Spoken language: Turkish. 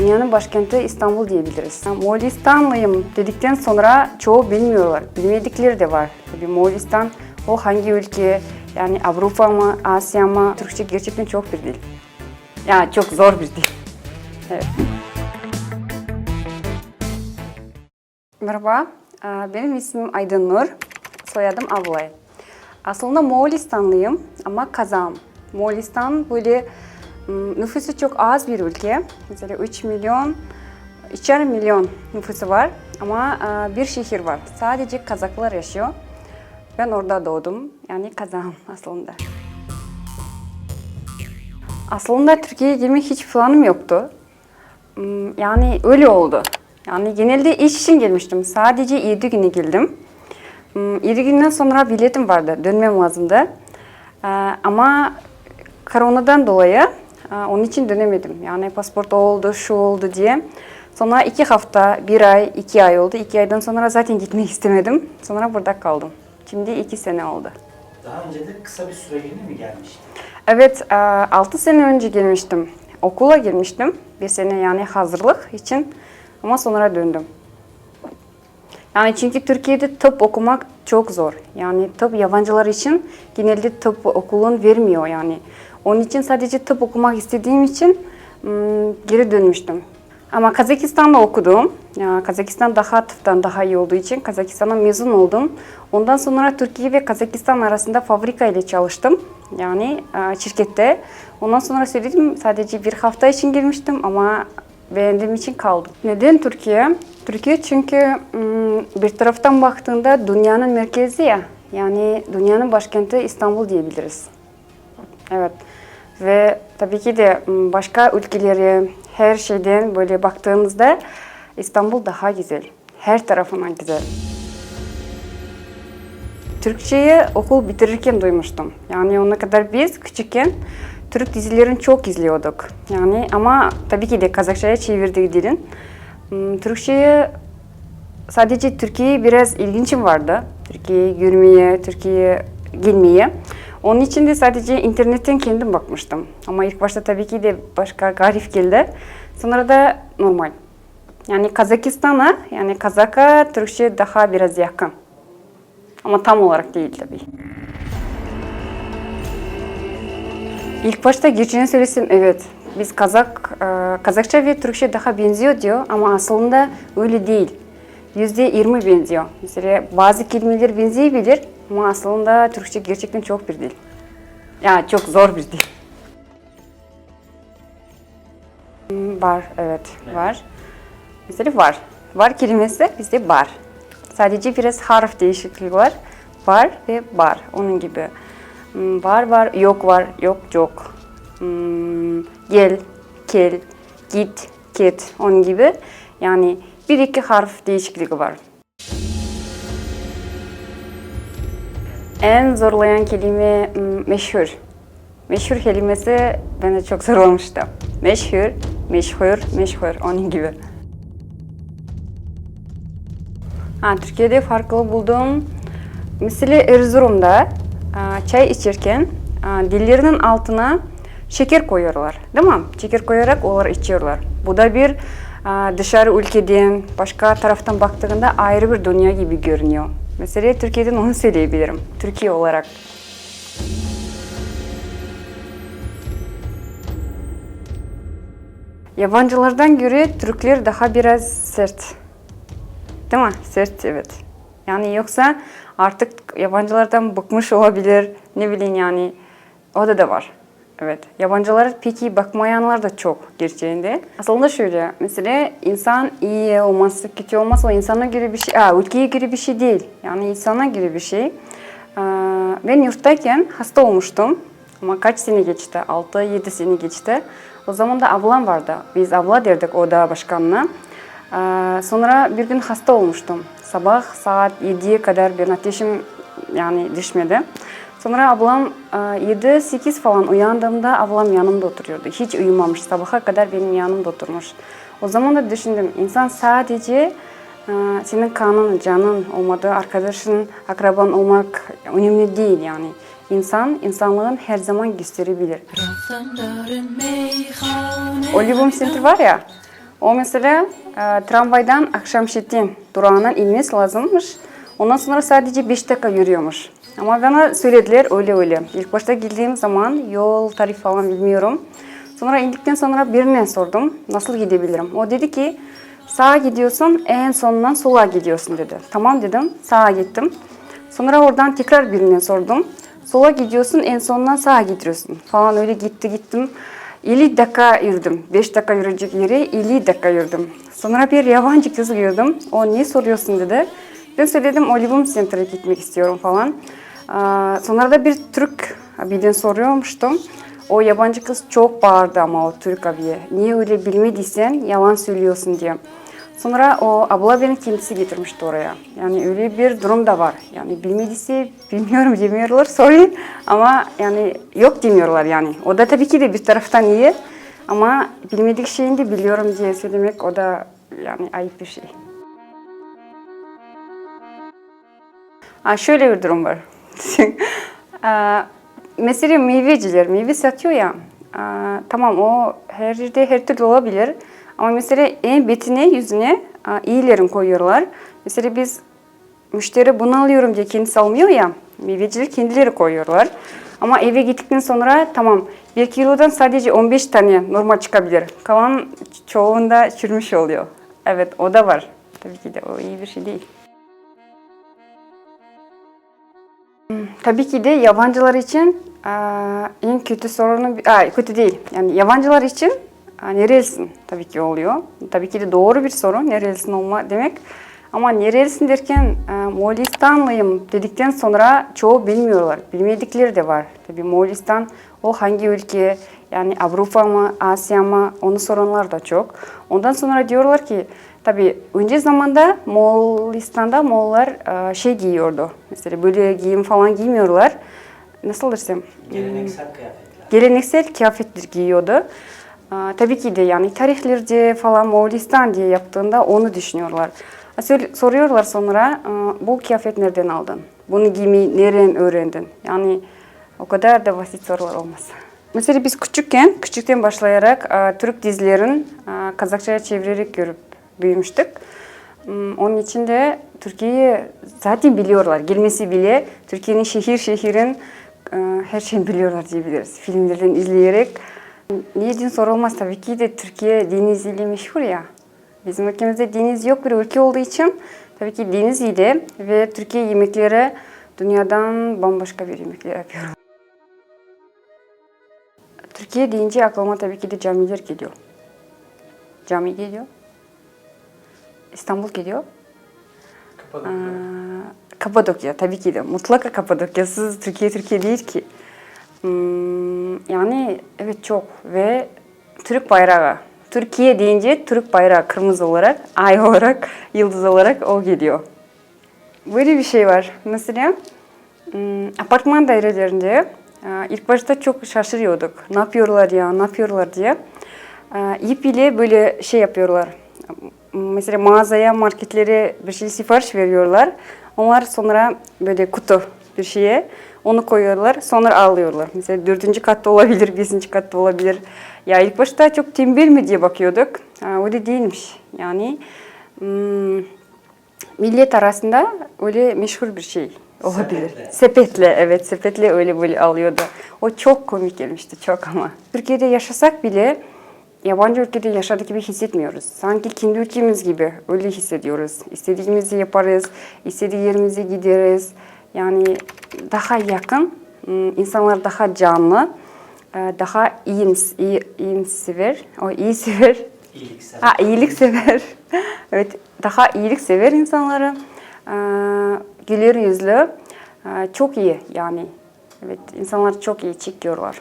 dünyanın başkenti İstanbul diyebiliriz. Moğolistanlıyım dedikten sonra çoğu bilmiyorlar. Bilmedikleri de var. Tabii Moğolistan o hangi ülke, yani Avrupa mı, Asya mı? Türkçe gerçekten çok bir dil. Yani çok zor bir dil. Evet. Merhaba, ee, benim ismim Aydın Nur, soyadım Ablay. Aslında Moğolistanlıyım ama Kazağım. Moğolistan böyle nüfusu çok az bir ülke. Mesela 3 milyon, 3'er milyon nüfusu var ama e, bir şehir var. Sadece Kazaklar yaşıyor. Ben orada doğdum. Yani Kazağım aslında. Aslında Türkiye'ye gelmek hiç planım yoktu. Hmm, Yani öyle oldu. Yani genelde iş için gelmiştim. Sadece 7 güne geldim. 7 günden sonra biletim vardı. Dönmem lazımdı. Ee, Ama koronadan dolayı e, onun için dönemedim. Yani pasaport oldu, şu oldu diye. Sonra iki hafta, bir ay, iki ay oldu. İki aydan sonra zaten gitmek istemedim. Sonra burada kaldım. Şimdi iki sene oldu. Daha önce de kısa bir süreliğine mi gelmiştin? Evet, 6 sene önce gelmiştim. Okula girmiştim. Bir sene yani hazırlık için ama sonra döndüm. Yani çünkü Türkiye'de tıp okumak çok zor. Yani tıp yabancılar için genelde tıp okulun vermiyor yani. Onun için sadece tıp okumak istediğim için geri dönmüştüm. Ama Kazakistan'da okudum. Kazakistan daha tıptan daha iyi olduğu için Kazakistan'a mezun oldum. Ondan sonra Türkiye ve Kazakistan arasında fabrika ile çalıştım. Yani şirkette. Ondan sonra söyledim sadece bir hafta için girmiştim ama beğendiğim için kaldım. Neden Türkiye? Türkiye çünkü bir taraftan baktığında dünyanın merkezi ya. Yani dünyanın başkenti İstanbul diyebiliriz. Evet. Ve tabii ki de başka ülkeleri her şeyden böyle baktığımızda İstanbul daha güzel. Her tarafından güzel. Türkçeyi okul bitirirken duymuştum. Yani ona kadar biz küçükken Türk dizilerini çok izliyorduk. Yani ama tabii ki de Kazakçaya çevirdik dilin. Türkçeyi sadece Türkiye'ye biraz ilginçim vardı. Türkiye'yi görmeye, Türkiye'ye gelmeye. Onun için de sadece internetten kendim bakmıştım. Ama ilk başta tabii ki de başka garip geldi. Sonra da normal. Yani Kazakistan'a, yani Kazak'a Türkçe daha biraz yakın. Ama tam olarak değil tabii. İlk başta geçeni söylesem evet. Biz Kazak, e, Kazakça ve Türkçe daha benziyor diyor ama aslında öyle değil. Yüzde yirmi benziyor. Mesela bazı kelimeler benzeyebilir ama aslında Türkçe gerçekten çok bir dil. Ya çok zor bir dil. Hmm, Var, evet, var. Mesela var. Var kelimesi bizde var. Sadece biraz harf değişikliği var. Var ve var. Onun gibi. Hmm, Var var, yok var, yok yok. Hmm, Gel, kel, git, git. Onun gibi. Yani bir iki harf değişikliği var. En zorlayan kelime meşhur. Meşhur kelimesi bende çok zor olmuştu. Meşhur, meşhur, meşhur. Onun gibi. Ha, Türkiye'de farklı bulduğum mesela Erzurum'da çay içerken dillerinin altına şeker koyuyorlar. Değil mi? Şeker koyarak onlar içiyorlar. Bu da bir dışarı ülkeden, başka taraftan baktığında ayrı bir dünya gibi görünüyor. Mesela Türkiye'den onu söyleyebilirim. Türkiye olarak. Yabancılardan göre Türkler daha biraz sert. Değil mi? Sert evet. Yani yoksa artık yabancılardan bıkmış olabilir. Ne bileyim yani. O da da var. Evet. Yabancılara peki bakmayanlar da çok gerçeğinde. Aslında şöyle. Mesela insan iyi olması, kötü olması o insana göre bir şey, aa, ülkeye göre bir şey değil. Yani insana göre bir şey. Ben yurttayken hasta olmuştum. Ama kaç sene geçti? 6-7 sene geçti. O zaman da ablam vardı. Biz abla derdik oda başkanına. Sonra bir gün hasta olmuştum. Sabah saat 7'ye kadar benim ateşim yani düşmedi. Sonra ablam e, 7-8 falan uyandığımda ablam yanımda oturuyordu. Hiç uyumamış. Sabaha kadar benim yanımda oturmuş. O zaman da düşündüm. insan sadece e, senin kanın, canın olmadığı, arkadaşın, akraban olmak önemli değil yani. İnsan, insanlığın her zaman gösterebilir. O Libum Center var ya, O mesela e, tramvaydan Akşamşetin durağından inmesi lazımmış. Ondan sonra sadece 5 dakika yürüyormuş. Ama bana söylediler öyle öyle. İlk başta girdiğim zaman yol tarif falan bilmiyorum. Sonra indikten sonra birine sordum nasıl gidebilirim. O dedi ki sağa gidiyorsun en sonundan sola gidiyorsun dedi. Tamam dedim sağa gittim. Sonra oradan tekrar birine sordum. Sola gidiyorsun en sonundan sağa gidiyorsun falan öyle gitti gittim. 50 dakika yürüdüm. 5 dakika yürüyecek yere 50 dakika yürüdüm. Sonra bir yabancı kız gördüm. O ne soruyorsun dedi. Ben söyledim Olivum Center'a gitmek istiyorum falan. Sonra da bir Türk abiden soruyormuştum. O yabancı kız çok bağırdı ama o Türk abiye. Niye öyle bilmediysen yalan söylüyorsun diye. Sonra o abla beni kendisi getirmişti oraya. Yani öyle bir durum da var. Yani bilmediyse bilmiyorum demiyorlar sorry. Ama yani yok demiyorlar yani. O da tabii ki de bir taraftan iyi. Ama bilmedik şeyini de biliyorum diye söylemek o da yani ayıp bir şey. Ha, şöyle bir durum var. Aa, Mesela meyveciler meyve satıyor ya. aa, Tamam o her yerde her türlü olabilir. Ama mesela en betine yüzüne aa, iyilerin koyuyorlar. Mesela biz müşteri bunu alıyorum diye kendisi almıyor ya. Meyveciler kendileri koyuyorlar. Ama eve gittikten sonra tamam bir kilodan sadece 15 tane normal çıkabilir. Kalan çoğunda çürümüş oluyor. Evet o da var. Tabii ki de o iyi bir şey değil. Tabii ki de yabancılar için en kötü sorunu, kötü değil. Yani yabancılar için nerelisin tabii ki oluyor. Tabii ki de doğru bir soru nerelisin olma demek. Ama nerelisin derken Moğolistanlıyım dedikten sonra çoğu bilmiyorlar. Bilmedikleri de var. Tabii Moğolistan o hangi ülke yani Avrupa mı Asya mı onu soranlar da çok. Ondan sonra diyorlar ki tabii önce zamanda Moğolistan'da Moğollar e, şey giyiyordu. Mesela böyle giyim falan giymiyorlar. Nasıl desem? Geleneksel kıyafetler. geleneksel kıyafetler giyiyordu. Aa, tabii ki de yani tarihlerde falan Moğolistan diye yaptığında onu düşünüyorlar. Sor- Soruyorlar sonra "Aa, bu kıyafet nereden aldın? Bunu giymeyi nereden öğrendin? Yani o kadar da basit sorular olmaz. Mesela biz küçükken, küçükten başlayarak Türk dizilerin Kazakçaya çevirerek görüp büyümüştük. Hmm, Onun için de Türkiye'yi zaten biliyorlar. Gelmesi bile Türkiye'nin şehir şehirin e, her şeyini biliyorlar diyebiliriz. Filmlerden izleyerek. Niye din sorulmaz tabii ki de Türkiye deniziyle meşhur ya. Bizim ülkemizde deniz yok bir ülke olduğu için tabii ki deniz iyi ve Türkiye yemekleri dünyadan bambaşka bir yemekler yapıyor. Türkiye deyince aklıma tabii ki de camiler geliyor. Cami geliyor. İstanbul geliyor. Kapadokya. Aa, Kapadokya tabii ki de mutlaka Kapadokya'sız Türkiye Türkiye değil ki. Hmm, yani evet çok ve Türk bayrağı. Türkiye deyince Türk bayrağı kırmızı olarak, ay olarak, yıldız olarak o geliyor. Böyle bir şey var. Mesela hmm, apartman dairelerinde e, ilk başta çok şaşırıyorduk. Ne yapıyorlar ya, ne yapıyorlar diye. E, İp ile böyle şey yapıyorlar. Mesela mağazaya, marketlere bir şey sipariş veriyorlar. Onlar sonra böyle kutu bir şeye onu koyuyorlar. Sonra alıyorlar. Mesela dördüncü katta olabilir, beşinci katta olabilir. Ya ilk başta çok tembel mi diye bakıyorduk. Ha, öyle değilmiş. Yani hmm, millet arasında öyle meşhur bir şey olabilir. Sepetle. Sepetle, evet sepetle öyle böyle alıyordu. O çok komik gelmişti, çok ama. Türkiye'de yaşasak bile yabancı ülkede yaşadık gibi hissetmiyoruz. Sanki kendi ülkemiz gibi öyle hissediyoruz. İstediğimizi yaparız, istediği yerimize gideriz. Yani daha yakın, hmm, insanlar daha canlı, e, daha iyims, iyi, iyimsever, o iyi sever. İyiliksever. Ha, iyilik sever. evet, daha iyilik sever insanları. Ee, güler yüzlü. Çok iyi yani. Evet, insanlar çok iyi çekiyorlar.